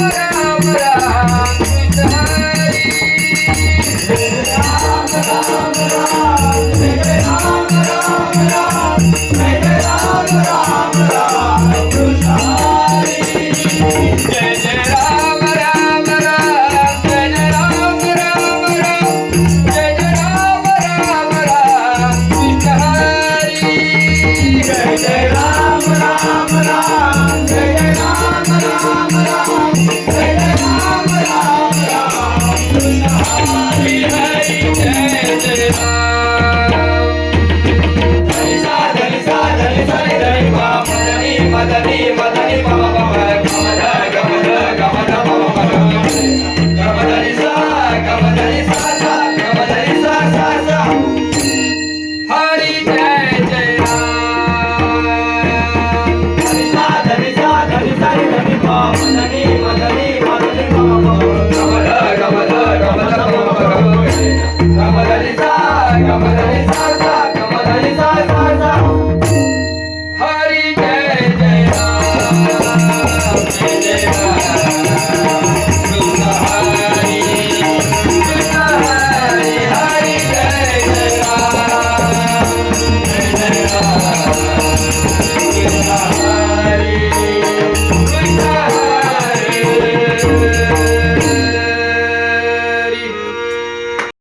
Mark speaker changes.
Speaker 1: Ram Ram Hare Deus.